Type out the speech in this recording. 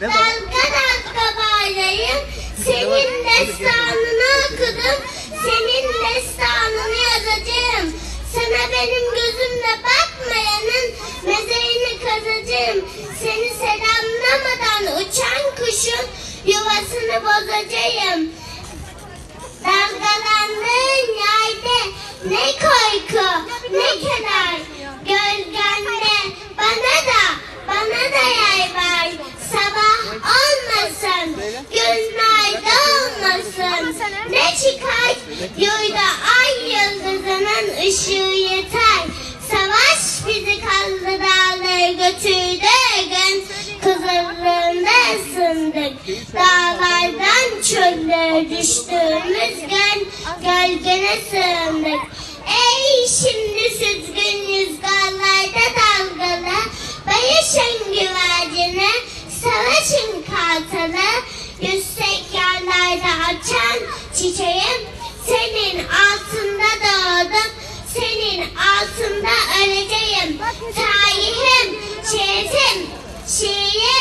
Dalga dalga bağlayayım. Senin destanını okudum. Senin destanını yazacağım. Sana benim gözümle bakmayanın mezarını kazacağım. Seni selamlamadan uçan kuşun yuvasını bozacağım. Dalgalandığın çıkar. Yurda ay yıldızının ışığı yeter. Savaş bizi kazdı dağları götürdü gün kızıllığında ısındık. Dağlardan çöllere düştüğümüz gün gölgene sığındık. Ey şimdi süzgün çiçeğim. Senin altında doğdum senin altında öleceğim. Tarihim şerefim şiirim